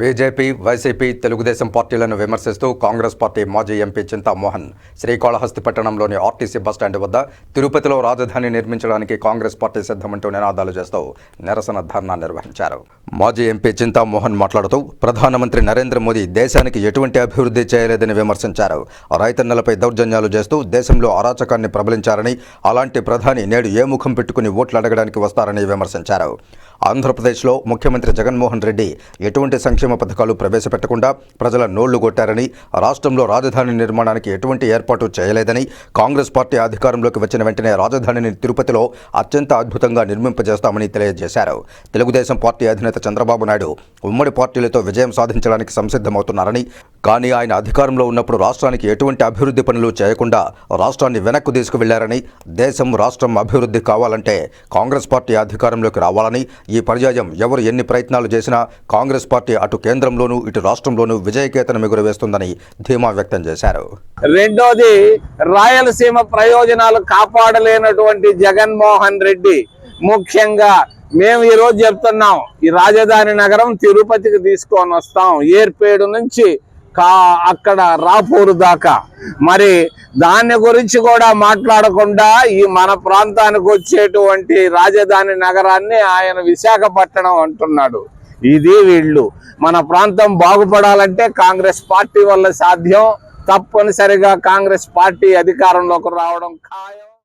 BJP YCP Telugu Desam పార్టీలను విమర్శిస్తూ Congress party మాజీ ఎంపీ చింతామోహన్ శ్రీకాళహస్తి పట్టణంలోని ఆర్టీసీ బస్టాండ్ వద్ద తిరుపతిలో రాజధాని నిర్మించడానికి కాంగ్రెస్ పార్టీ సిద్ధమంటూ నినాదాలు చేస్తూ నిరసన ధర్నా నిర్వహించారు. మాజీ ఎంపీ చింతామోహన్ మాట్లాడుతూ ప్రధానమంత్రి నరేంద్ర మోదీ దేశానికి ఎటువంటి అభివృద్ధి చేయలేదని విమర్శించారు. రైతన్నలపై దౌర్జన్యాలు చేస్తూ దేశంలో అరాచకాన్ని ప్రబలించారని అలాంటి ప్రధాని నేడు ఏ ముఖం పెట్టుకుని ఓట్లు అడగడానికి వస్తారని విమర్శించారు. ఆంధ్రప్రదేశ్లో ముఖ్యమంత్రి జగన్మోహన్ రెడ్డి ఎటువంటి సంక్షేమ పథకాలు ప్రవేశపెట్టకుండా ప్రజల నోళ్ళు కొట్టారని రాష్ట్రంలో రాజధాని నిర్మాణానికి ఎటువంటి ఏర్పాటు చేయలేదని కాంగ్రెస్ పార్టీ అధికారంలోకి వచ్చిన వెంటనే రాజధానిని తిరుపతిలో అత్యంత అద్భుతంగా నిర్మింపజేస్తామని తెలియజేశారు. తెలుగుదేశం పార్టీ అధినేత చంద్రబాబు నాయుడు ఉమ్మడి పార్టీలతో విజయం సాధించడానికి సంసిద్ధమవుతున్నారని కానీ ఆయన అధికారంలో ఉన్నప్పుడు రాష్ట్రానికి ఎటువంటి అభివృద్ధి పనులు చేయకుండా రాష్ట్రాన్ని వెనక్కు తీసుకువెళ్ళారని దేశం రాష్ట్రం అభివృద్ధి కావాలంటే కాంగ్రెస్ పార్టీ అధికారంలోకి రావాలని ఈ పర్యాయం ఎవరు ఎన్ని ప్రయత్నాలు చేసినా కాంగ్రెస్ పార్టీ అటు కేంద్రంలోనూ ఇటు రాష్ట్రంలోనూ విజయకేతనం ఎగురవేస్తుందని ధీమా వ్యక్తం చేశారు. రెండోది రాయలసీమ ప్రయోజనాలు కాపాడలేనటువంటి జగన్మోహన్ రెడ్డి. ముఖ్యంగా మేము ఈరోజు చెప్తున్నాం ఈ రాజధాని నగరం తిరుపతికి తీసుకొని వస్తాం ఏర్పేడు నుంచి కా అక్కడ రాపూరు దాకా. మరి దాని గురించి కూడా మాట్లాడకుండా ఈ మన ప్రాంతానికి వచ్చేటువంటి రాజధాని నగరాన్ని ఆయన విశాఖపట్నం అంటున్నాడు. ఇది వీళ్ళు. మన ప్రాంతం బాగుపడాలంటే కాంగ్రెస్ పార్టీ వల్ల సాధ్యం. తప్పనిసరిగా కాంగ్రెస్ పార్టీ అధికారంలోకి రావడం ఖాయం.